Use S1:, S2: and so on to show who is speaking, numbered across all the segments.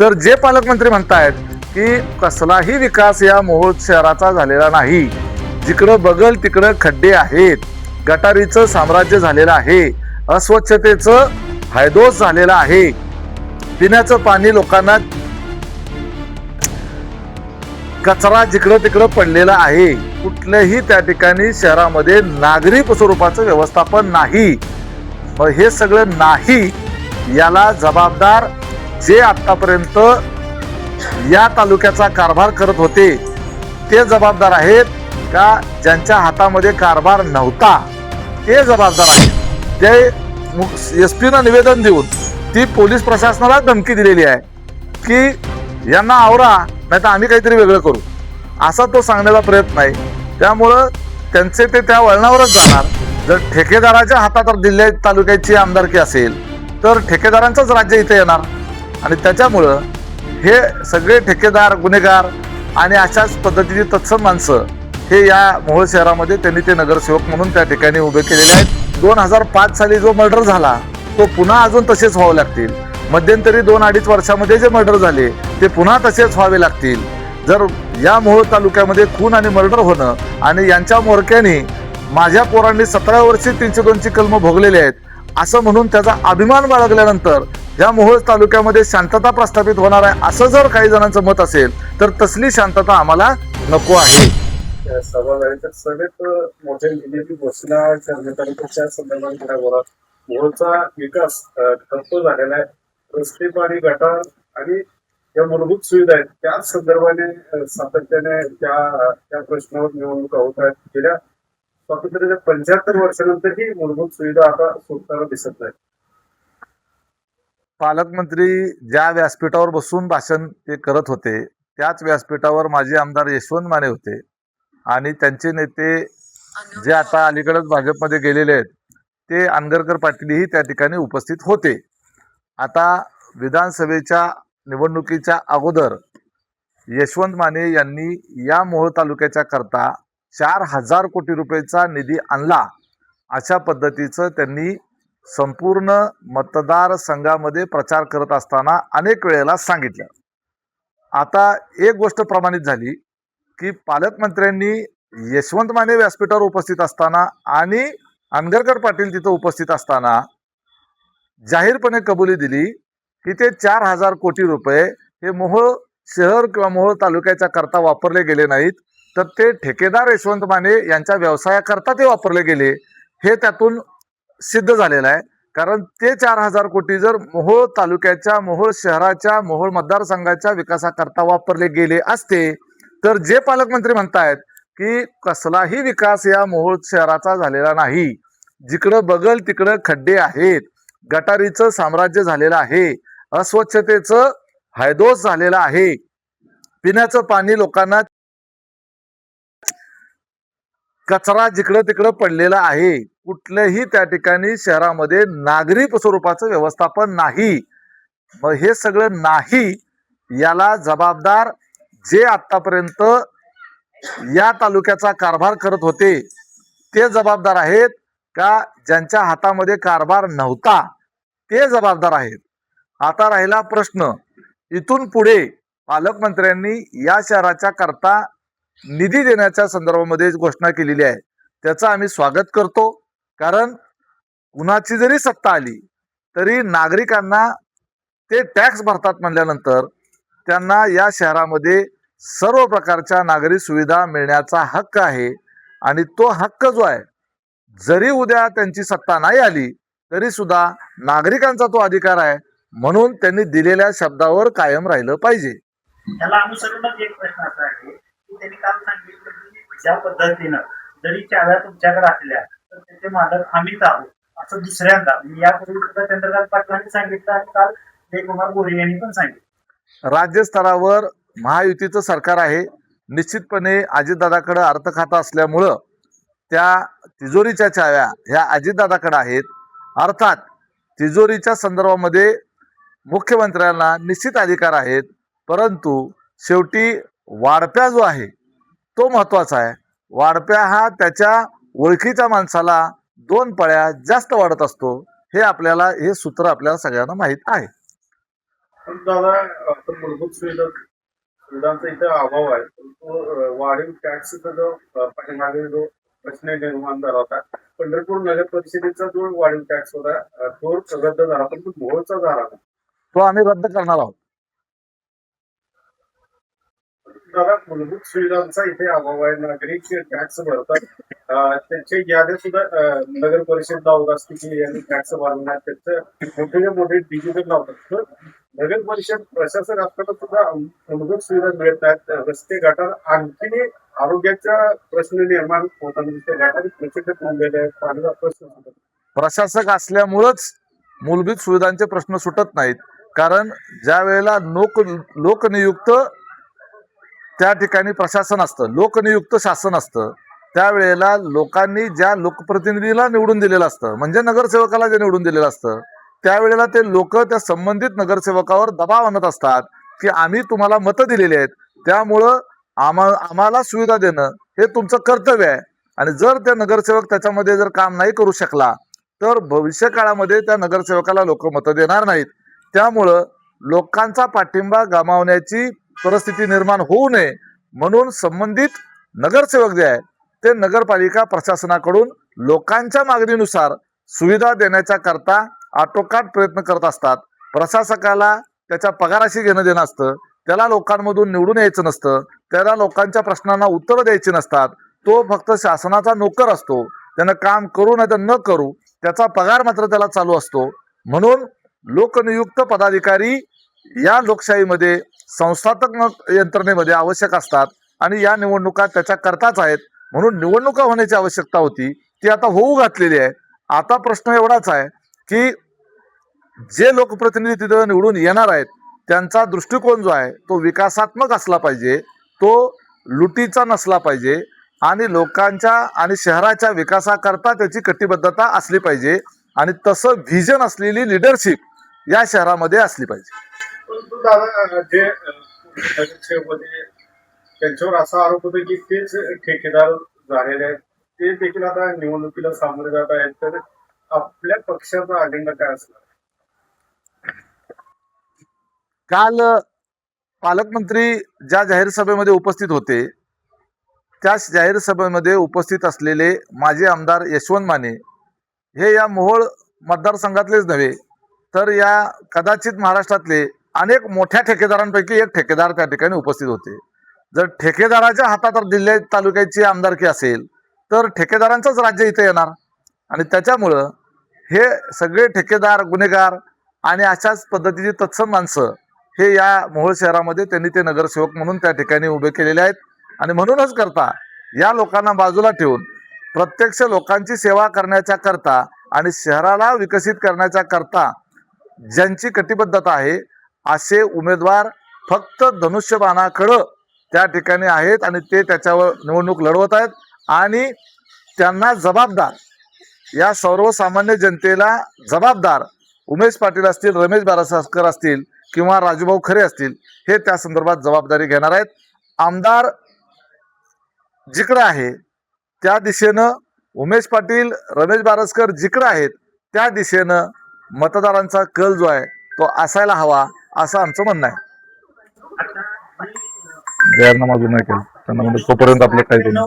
S1: तर जे पालकमंत्री म्हणतायत की कसलाही विकास या मोहोळ शहराचा झालेला नाही. जिकडं बगल तिकडं खड्डे आहेत. गटारीचं साम्राज्य झालेलं आहे. अस्वच्छतेचं हायदोस झालेला आहे. पिण्याचं पाणी लोकांना कचरा जिकडं तिकडं पडलेला आहे. कुठल्याही त्या ठिकाणी शहरामध्ये नागरी स्वरूपाचं व्यवस्थापन नाही. मग हे सगळं नाही याला जबाबदार जे आतापर्यंत या तालुक्याचा कारभार करत होते ते जबाबदार आहेत का ज्यांच्या हातामध्ये कारभार नव्हता? ते जबाबदार आहेत. ते एस पीनं निवेदन देऊन ती पोलीस प्रशासनाला धमकी दिलेली आहे की यांना आवरा नाही तर आम्ही काहीतरी वेगळं करू. असा तो सांगण्याचा प्रयत्न आहे. त्यामुळं त्यांचे ते त्या वळणावरच जाणार. जर ठेकेदाराच्या हातात दिल्ली तालुक्याची आमदारकी असेल तर ठेकेदारांचंच राज्य इथे येणार. आणि त्याच्यामुळं हे सगळे ठेकेदार गुन्हेगार आणि अशाच पद्धतीची तत्सम माणसं हे या मोहोळ शहरामध्ये त्यांनी ते नगरसेवक म्हणून त्या ठिकाणी उभे केलेले आहेत. दोन हजार पाच साली जो मर्डर झाला तो पुन्हा अजून तसेच व्हावे लागतील. मध्यंतरी दोन अडीच वर्षामध्ये जे मर्डर झाले ते पुन्हा तसेच व्हावे लागतील. जर या मोहोळ तालुक्यामध्ये खून आणि मर्डर होणं आणि यांच्या मोरक्याने माझ्या पोरांनी सतरा वर्षी तीनशे दोनची कलम भोगलेले आहेत असं म्हणून त्याचा अभिमान बाळगल्यानंतर या मोहोळ तालुक्यामध्ये शांतता प्रस्थापित होणार आहे असं जर काही जणांचं मत असेल तर तसली शांतता आम्हाला नको आहे.
S2: तर सभेत मोठ्या घोषणा करण्यात आली संदर्भात बोला. मोहोळचा विकास ठप्प झालेला आहे. रस्ते पाणी गटार आणि ज्या मूलभूत सुविधा आहेत त्या संदर्भाने सातत्याने त्या त्या प्रश्नावर निवडणुका होत आहेत. गेल्या स्वातंत्र्याच्या पंच्याहत्तर वर्षानंतर ही मूलभूत सुविधा आता सुटताना दिसत नाही
S1: पालकमंत्री ज्या व्यासपीठावर बसून भाषण ते करत होते त्याच व्यासपीठावर माजी आमदार यशवंत माने होते. आणि त्यांचे नेते जे आता अलीकडेच भाजपमध्ये गेलेले आहेत ते आंगरकर पाटीलही त्या ठिकाणी उपस्थित होते. आता विधानसभेच्या निवडणुकीच्या अगोदर यशवंत माने यांनी या मोहोळ तालुक्याच्या करता चार हजार कोटी रुपयेचा निधी आणला अशा पद्धतीचं त्यांनी संपूर्ण मतदारसंघामध्ये प्रचार करत असताना अनेक वेळेला सांगितलं. आता एक गोष्ट प्रमाणित झाली की पालकमंत्र्यांनी यशवंत माने व्यासपीठावर उपस्थित असताना आणि अनगरकर पाटील तिथं उपस्थित असताना जाहीरपणे कबुली दिली की ते चार हजार कोटी रुपये हे मोहोळ शहर किंवा मोहोळ तालुक्याच्या करता वापरले गेले नाहीत तर ते ठेकेदार यशवंत माने यांच्या व्यवसायाकरता ते वापरले गेले हे त्यातून सिद्ध झालेलं आहे. कारण ते चार हजार कोटी जर मोहोळ तालुक्याच्या मोहोळ शहराच्या मोहोळ मतदारसंघाच्या विकासाकरता वापरले गेले असते तर जे पालकमंत्री म्हणतायत की कसलाही विकास या मोहोळ शहराचा झालेला नाही. जिकडं बगल तिकडं खड्डे आहेत. गटारीचं साम्राज्य झालेलं आहे. अस्वच्छतेचं हायदोस झालेला आहे. पिण्याचं पाणी लोकांना कचरा जिकडं तिकडं पडलेला आहे कुठल्याही त्या ठिकाणी शहरामध्ये नागरी स्वरूपाचं व्यवस्थापन नाही. मग हे सगळं नाही याला जबाबदार जे आतापर्यंत या तालुक्याचा कारभार करत होते ते जबाबदार आहेत का ज्यांच्या हातामध्ये कारभार नव्हता ते जबाबदार आहेत. आता राहिला प्रश्न इथून पुढे पालकमंत्र्यांनी या शहराच्या करता निधी देण्याच्या संदर्भामध्ये घोषणा केलेली आहे. त्याचं आम्ही स्वागत करतो. कारण कुणाची जरी सत्ता आली तरी नागरिकांना ते टॅक्स भरतात म्हणल्यानंतर त्यांना या शहरामध्ये सर्व प्रकारच्या नागरी सुविधा मिळण्याचा हक्क आहे. आणि तो हक्क जो आहे जरी उद्या त्यांची सत्ता नाही आली तरी सुद्धा नागरिकांचा तो अधिकार आहे. म्हणून त्यांनी दिलेल्या शब्दावर कायम राहिलं पाहिजे.
S3: त्याला अनुसरूनच एक प्रश्न असा आहे. त्यांनी काल सांगितलं की ज्या पद्धतीनं जरी चाव्या तुमच्याकडे असल्या तर त्याचे मालक आम्हीच आहोत. असं दुसऱ्यांदा म्हणजे यापूर्वी सुद्धा चंद्रकांत पाटलांनी सांगितलं आणि काल जयकुमार गोरे यांनी पण सांगितलं.
S1: राज्यस्तरावर महायुतीचं सरकार आहे. निश्चितपणे अजितदादाकडं अर्थखाता असल्यामुळं त्या तिजोरीच्या चाव्या ह्या अजितदादाकडे आहेत. अर्थात तिजोरीच्या संदर्भामध्ये मुख्यमंत्र्यांना निश्चित अधिकार आहेत. परंतु शेवटी वाढप्या जो आहे तो महत्त्वाचा आहे. वाढप्या हा त्याच्या ओळखीच्या माणसाला दोन पळ्या जास्त वाढत असतो हे आपल्याला हे सूत्र आपल्याला सगळ्यांना माहीत आहे.
S2: पण दादा मूलभूत सुविधा सुविधांचा इथे अभाव आहे. तो अं, वाढीव टॅक्सचा जो पाठीमागे जो प्रश्न निर्माण झाला होता पंढरपूर नगर परिषदेचा जो वाढीव टॅक्स होता तो रद्द झाला पण तो मोहोळचा झाला
S1: तो आम्ही रद्द करणार आहोत.
S2: दादा मूलभूत सुविधांचा इथे अभाव आहे. नागरिक टॅक्स भरतात अं, त्यांचे याद्या सुद्धा नगर परिषद लावत असते की यांनी टॅक्स भरणार. त्यांचं मोठे मोठे डिजिटल लावतात तर नगर परिषद प्रशासन असताना सुद्धा मूलभूत सुविधा मिळत नाहीत रस्ते गटार आणखीन आरोग्याचा प्रश्न निर्माण होताना दिसतो गटारी प्रचंड थांबलेले आहेत. पाण्याचा प्रश्न सुद्धा.
S1: प्रशासक असल्यामुळंच मूलभूत सुविधांचे प्रश्न सुटत नाहीत. कारण ज्या वेळेला लोक लोकनियुक्त त्या ठिकाणी प्रशासन असतं लोकनियुक्त शासन असतं. त्यावेळेला लोकांनी ज्या लोकप्रतिनिधीला निवडून दिलेलं असतं म्हणजे नगरसेवकाला जे निवडून दिलेलं असतं त्यावेळेला ते लोक त्या संबंधित नगरसेवकावर दबाव आणत असतात की आम्ही तुम्हाला मतं दिलेली आहेत. त्यामुळं आम्हा आम्हाला सुविधा देणं हे तुमचं कर्तव्य आहे. आणि जर ते नगरसेवक त्याच्यामध्ये जर काम नाही करू शकला तर भविष्य काळामध्ये त्या नगरसेवकाला लोक मतं देणार नाहीत. त्यामुळं लोकांचा पाठिंबा गमावण्याची परिस्थिती निर्माण होऊ नये म्हणून संबंधित नगरसेवक जे आहे ते नगरपालिका प्रशासनाकडून लोकांच्या मागणीनुसार सुविधा देण्याच्या करता आटोकाट प्रयत्न करत असतात. प्रशासकाला त्याच्या पगाराशी घेणं देणं असतं त्याला लोकांमधून निवडून यायचं नसतं त्याला लोकांच्या प्रश्नांना उत्तरं द्यायची नसतात. तो फक्त शासनाचा नोकर असतो त्यानं काम करू नाही तर न करू त्याचा पगार मात्र त्याला चालू असतो. म्हणून लोकनियुक्त पदाधिकारी या लोकशाहीमध्ये संस्थात्मक यंत्रणेमध्ये आवश्यक असतात आणि या निवडणुका त्याच्या करताच आहेत. म्हणून निवडणुका होण्याची आवश्यकता होती ती आता होऊ घातलेली आहे. आता प्रश्न एवढाच आहे की जे लोकप्रतिनिधी तिथं निवडून येणार आहेत त्यांचा दृष्टिकोन जो आहे तो विकासात्मक असला पाहिजे तो लुटीचा नसला पाहिजे आणि लोकांच्या आणि शहराच्या विकासाकरता त्याची कटिबद्धता असली पाहिजे आणि तसं व्हिजन असलेली लिडरशिप या शहरामध्ये असली पाहिजे.
S2: परंतु दादा जे अं, त्यांच्यावर असा आरोप होता की तेच ठेकेदार झालेले आहेत. ते देखील आता निवडणुकीला सामोरे जात आहेत. तर आपल्या पक्षाचा अजेंडा काय असणार?
S1: काल पालकमंत्री ज्या जाहीर सभेमध्ये उपस्थित होते त्या जाहीर सभेमध्ये उपस्थित असलेले माजी आमदार यशवंत माने हे या मोहोळ मतदारसंघातलेच नव्हे तर या कदाचित महाराष्ट्रातले अनेक मोठ्या ठेकेदारांपैकी एक ठेकेदार त्या ठिकाणी उपस्थित होते. जर ठेकेदाराच्या हातात दिल्ली तालुक्याची आमदारकी असेल तर ठेकेदारांचंच राज्य इथे येणार. आणि त्याच्यामुळं हे सगळे ठेकेदार गुन्हेगार आणि अशाच पद्धतीची तत्सम माणसं हे या मोहोळ शहरामध्ये त्यांनी ते नगरसेवक म्हणून त्या ठिकाणी उभे केलेले आहेत. आणि म्हणूनच करता या लोकांना बाजूला ठेवून प्रत्यक्ष लोकांची सेवा करण्याच्या करता आणि शहराला विकसित करण्याच्या करता ज्यांची कटिबद्धता आहे असे उमेदवार फक्त धनुष्यबाणाकडं त्या ठिकाणी आहेत आणि ते त्याच्यावर निवडणूक लढवत आहेत. आणि त्यांना जबाबदार या सर्वसामान्य जनतेला जबाबदार उमेश पाटील असतील रमेश बारासास्कर असतील किंवा राजूभाऊ खरे असतील हे त्या संदर्भात जबाबदारी घेणार आहेत. आमदार जिकडं आहे त्या दिशेनं उमेश पाटील रमेश बारसकर जिकडं आहेत त्या दिशेनं मतदारांचा कल जो आहे तो असायला हवा. असं आमचं म्हणणं आहे.
S3: आता जी,
S1: अजून नाही केलं त्यांना म्हणजे तोपर्यंत आपलं काही करू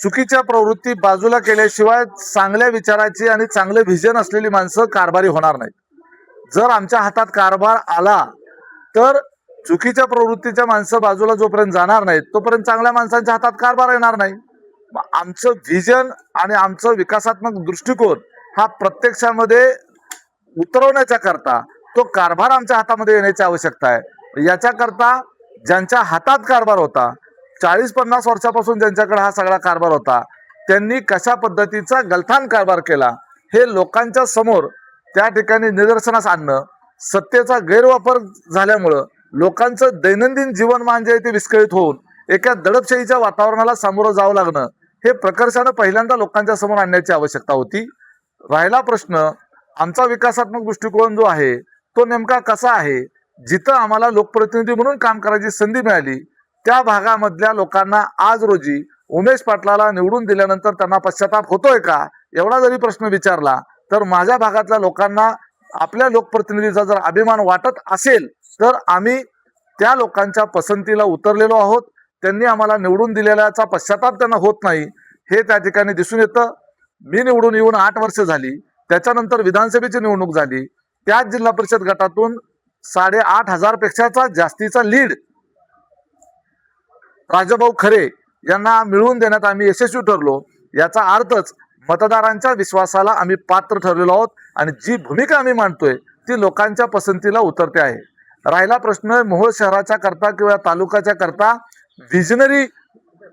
S1: चुकीच्या प्रवृत्ती बाजूला केल्याशिवाय चांगल्या विचाराची आणि चांगले व्हिजन असलेली माणसं कारभारी होणार नाहीत. जर आमच्या हातात कारभार आला तर चुकीच्या प्रवृत्तीच्या माणसं बाजूला जोपर्यंत जाणार नाहीत तोपर्यंत चांगल्या माणसांच्या हातात कारभार येणार नाही. आमचं व्हिजन आणि आमचं विकासात्मक दृष्टिकोन हा प्रत्यक्षामध्ये उतरवण्याच्या करता तो कारभार आमच्या हातामध्ये येण्याची आवश्यकता आहे. याच्याकरता ज्यांच्या हातात कारभार होता चाळीस पन्नास वर्षापासून ज्यांच्याकडे हा सगळा कारभार होता त्यांनी कशा पद्धतीचा गलथान कारभार केला हे लोकांच्या समोर त्या ठिकाणी निदर्शनास आणणं सत्तेचा गैरवापर झाल्यामुळं लोकांचं दैनंदिन जीवनमान जे म्हणजे आहे ते विस्कळीत होऊन एका दडपशाहीच्या वातावरणाला सामोरं जावं लागणं हे प्रकर्षानं पहिल्यांदा लोकांच्या समोर आणण्याची आवश्यकता होती. राहिला प्रश्न आमचा विकासात्मक दृष्टिकोन जो आहे तो नेमका कसा आहे? जिथं आम्हाला लोकप्रतिनिधी म्हणून काम करायची संधी मिळाली त्या भागामधल्या लोकांना आज रोजी उमेश पाटलाला निवडून दिल्यानंतर त्यांना पश्चाताप होतोय का? एवढा जरी प्रश्न विचारला तर माझ्या भागातल्या लोकांना आपल्या लोकप्रतिनिधीचा जर अभिमान वाटत असेल तर आम्ही त्या लोकांच्या पसंतीला उतरलेलो आहोत. त्यांनी आम्हाला निवडून दिलेल्याचा पश्चाताप त्यांना होत नाही हे त्या ठिकाणी दिसून येतं. मी निवडून येऊन आठ वर्ष झाली त्याच्यानंतर विधानसभेची निवडणूक झाली. त्याच जिल्हा परिषद गटातून साडेआठ हजारपेक्षाचा जास्तीचा लीड राजाभाऊ खरे यांना मिळवून देण्यात आम्ही यशस्वी ठरलो. याचा अर्थच मतदारांच्या विश्वासाला आम्ही पात्र ठरलेलो आहोत आणि जी भूमिका आम्ही मांडतोय ती लोकांच्या पसंतीला उतरते आहे. राहिला प्रश्न मोहोळ शहराच्या करता किंवा तालुक्याच्या करता व्हिजनरी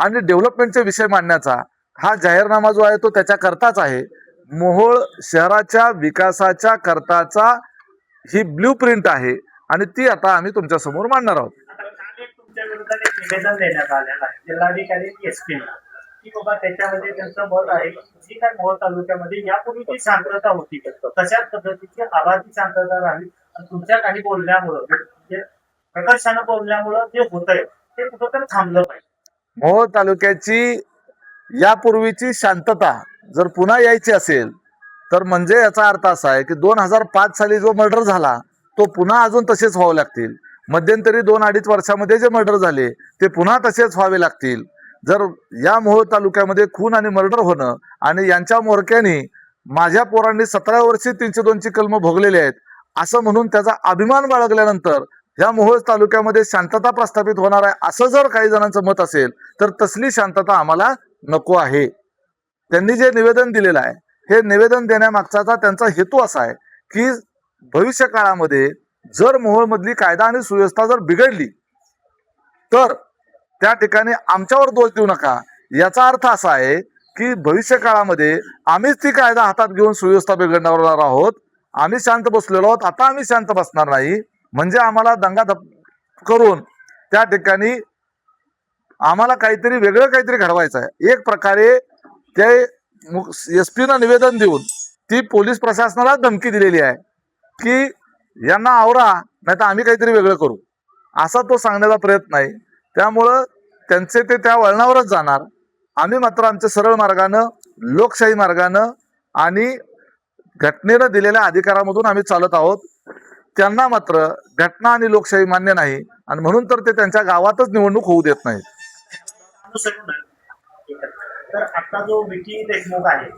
S1: आणि डेव्हलपमेंटचे विषय मांडण्याचा. हा जाहीरनामा जो आहे तो त्याच्याकरताच आहे. मोहोळ शहराच्या विकासाच्या करताचा ही ब्ल्यू प्रिंट आहे आणि ती आता आम्ही तुमच्यासमोर मांडणार आहोत
S3: आता काल एक तुमच्या विरोधात एक निवेदन देण्यात आलेलं आहे जिल्हाधिकारी एस पी की बाबा त्याच्यामध्ये त्यांचं मत आहे. जी काय मोहोळ तालुक्यामध्ये यापूर्वी जी शांतता होती. तशाच पद्धतीची आवाजी शांतता राहावी आणि तुमच्या काही बोलण्यामुळं म्हणजे प्रकर्षानं बोलण्यामुळं जे होत आहे ते कुठंतरी थांबलं पाहिजे.
S1: मोहोळ तालुक्याची यापूर्वीची शांतता जर पुन्हा यायची असेल तर म्हणजे याचा अर्थ असा आहे की दोन हजार पाच साली जो मर्डर झाला तो पुन्हा अजून तसेच व्हावं लागतील. मध्यंतरी दोन अडीच वर्षामध्ये जे मर्डर झाले ते पुन्हा तसेच व्हावे लागतील. जर या मोहोळ तालुक्यामध्ये खून आणि मर्डर होणं आणि यांच्या मोरक्याने माझ्या पोरांनी सतरा वर्षी तीनशे दोनची कलम भोगलेली आहेत असं म्हणून त्याचा अभिमान बाळगल्यानंतर या मोहोळ तालुक्यामध्ये शांतता प्रस्थापित होणार आहे असं जर काही जणांचं मत असेल तर तसली शांतता आम्हाला नको आहे. त्यांनी जे निवेदन दिलेलं आहे हे निवेदन देण्यामागचा त्यांचा हेतू असा आहे की भविष्य काळामध्ये जर मोहोळमधली कायदा आणि सुव्यवस्था जर बिघडली तर त्या ठिकाणी आमच्यावर दोष देऊ नका. याचा अर्थ असा आहे की भविष्य काळामध्ये आम्हीच ती कायदा हातात घेऊन सुव्यवस्था बिघडणार आहोत. आम्ही शांत बसलेलो आहोत. आता आम्ही शांत बसणार नाही. म्हणजे आम्हाला दंगा धप करून त्या ठिकाणी आम्हाला काहीतरी वेगळं काहीतरी घडवायचं आहे. एक प्रकारे ते एस पीनं निवेदन देऊन ती पोलीस प्रशासनाला धमकी दिलेली आहे की यांना आवरा नाही तर आम्ही काहीतरी वेगळं करू. असा तो सांगण्याचा प्रयत्न आहे. त्यामुळं त्यांचे ते त्या वळणावरच जाणार. आम्ही मात्र आमच्या सरळ मार्गानं लोकशाही मार्गानं आणि घटनेनं दिलेल्या अधिकारामधून आम्ही चालत आहोत. त्यांना मात्र घटना आणि लोकशाही मान्य नाही आणि म्हणून तर ते त्यांच्या गावातच निवडणूक होऊ देत नाहीत.
S3: तर आता जो विकी देशमुख आहे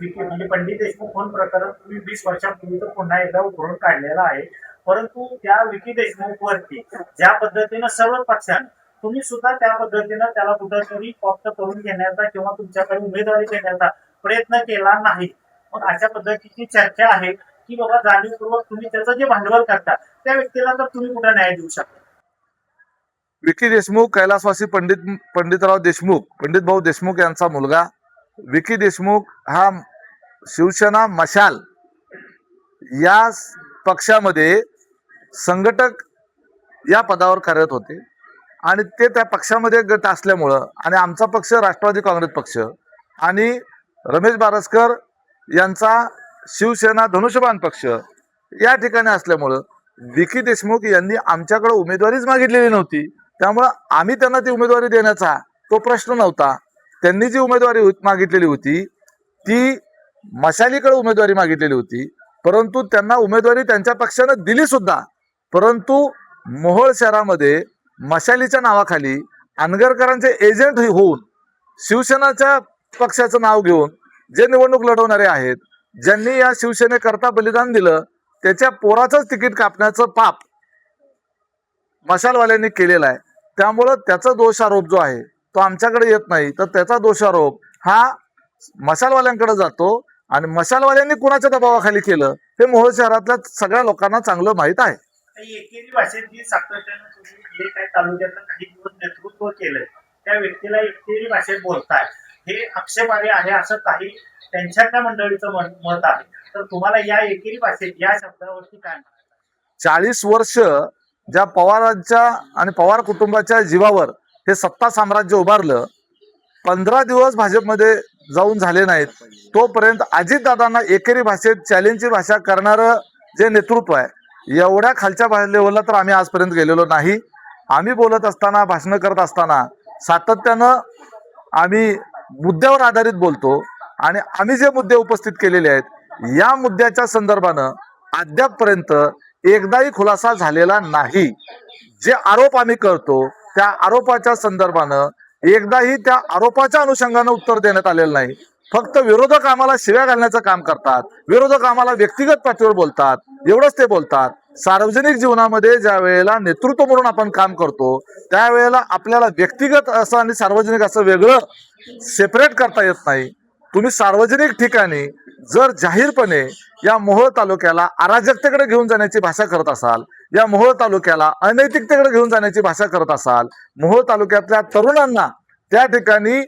S3: विकी म्हणजे पंडित देशमुख फोन प्रकरण तुम्ही वीस वर्षापूर्वी पुन्हा एकदा उघडून काढलेला आहे. परंतु त्या विकी देशमुख वरती ज्या पद्धतीनं सर्व पक्षाने तुम्ही सुद्धा त्या पद्धतीनं त्याला कुठंतरी प्राप्त करून घेण्याचा किंवा तुमच्याकडे उमेदवारी देण्याचा प्रयत्न केला नाही. मग अशा पद्धतीची चर्चा आहे की बाबा जाणीवपूर्वक तुम्ही त्याचं जे भांडवल करता त्या व्यक्तीला तर तुम्ही कुठं न्याय देऊ शकता?
S1: विकी देशमुख कैलासवासी पंडित पंडितराव देशमुख पंडित भाऊ देशमुख यांचा मुलगा विकी देशमुख हा शिवसेना मशाल या पक्षामध्ये संघटक या पदावर कार्यरत होते. आणि ते त्या पक्षामध्ये गट असल्यामुळं आणि आमचा पक्ष राष्ट्रवादी काँग्रेस पक्ष आणि रमेश बारसकर यांचा शिवसेना धनुष्यबाण पक्ष या ठिकाणी असल्यामुळं विकी देशमुख यांनी आमच्याकडे उमेदवारीच मागितलेली नव्हती. त्यामुळं आम्ही त्यांना ती उमेदवारी देण्याचा तो प्रश्न नव्हता. त्यांनी जी उमेदवारी मागितलेली होती ती मशालीकडे उमेदवारी मागितलेली होती. परंतु त्यांना उमेदवारी त्यांच्या पक्षानं दिली सुद्धा. परंतु मोहोळ शहरामध्ये मशालीच्या नावाखाली अनगरकरांचे एजंट होऊन शिवसेनाच्या पक्षाचं नाव घेऊन जे निवडणूक लढवणारे आहेत ज्यांनी या शिवसेनेकरता बलिदान दिलं त्याच्या पोराचंच तिकीट कापण्याचं पाप मशालवाल्यांनी केलेलं आहे. त्यामुळं त्याचा दोषारोप जो आहे तो आमच्याकडे येत नाही. तर त्याचा दोषारोप हा मशालवाल्यांकडे जातो आणि मशालवाल्यांनी कुणाच्या दबावाखाली केलं हे मोहोळ शहरातल्या सगळ्या लोकांना चांगलं माहीत आहे.
S3: काही एकेरी भाषेत जी सातत्यानं तुम्ही जे काही तालुक्यातलं काही दिवस नेतृत्व केलंय त्या व्यक्तीला एकेरी भाषेत बोलताय. हे आक्षेपार्ह आहे असं काही त्यांच्या मंडळीचं मन- मत आहे. तर तुम्हाला या एकेरी भाषेत या शब्दावरती काय म्हणायचं?
S1: चाळीस वर्ष ज्या पवारांच्या आणि पवार कुटुंबाच्या जीवावर हे सत्ता साम्राज्य उभारलं पंधरा दिवस भाजपमध्ये जाऊन झाले नाहीत. तोपर्यंत अजितदादांना एकेरी भाषेत चॅलेंजची भाषा करणारं जे नेतृत्व आहे एवढ्या खालच्या लेवलला तर आम्ही आजपर्यंत गेलेलो नाही. आम्ही बोलत असताना भाषणं करत असताना सातत्यानं आम्ही मुद्द्यावर आधारित बोलतो आणि आम्ही जे मुद्दे उपस्थित केलेले आहेत या मुद्द्याच्या संदर्भानं अद्यापपर्यंत एकदाही खुलासा झालेला नाही. जे आरोप आम्ही करतो त्या आरोपाच्या संदर्भानं एकदाही त्या आरोपाच्या अनुषंगानं उत्तर देण्यात आलेलं नाही. फक्त विरोधक आम्हाला शिव्या घालण्याचं काम करतात विरोधक आम्हाला व्यक्तिगत पातळीवर बोलतात एवढंच ते बोलतात. सार्वजनिक जीवनामध्ये ज्या वेळेला नेतृत्व म्हणून आपण काम करतो त्यावेळेला आपल्याला व्यक्तिगत असं आणि सार्वजनिक असं वेगळं सेपरेट करता येत नाही. तुम्ही सार्वजनिक ठिकाणी जर जाहीरपणे या मोहोळ तालुक्याला अराजकतेकडे घेऊन जाण्याची भाषा करत असाल या मोहोळ तालुक्याला अनैतिकतेकडे घेऊन जाण्याची भाषा करत असाल मोहोळ तालुक्यातल्या तरुणांना त्या ठिकाणी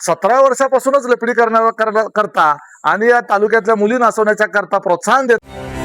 S1: सतरा वर्षापासूनच लपडी करण्या करता आणि या तालुक्यातल्या मुली नाचवण्याच्या करता प्रोत्साहन देत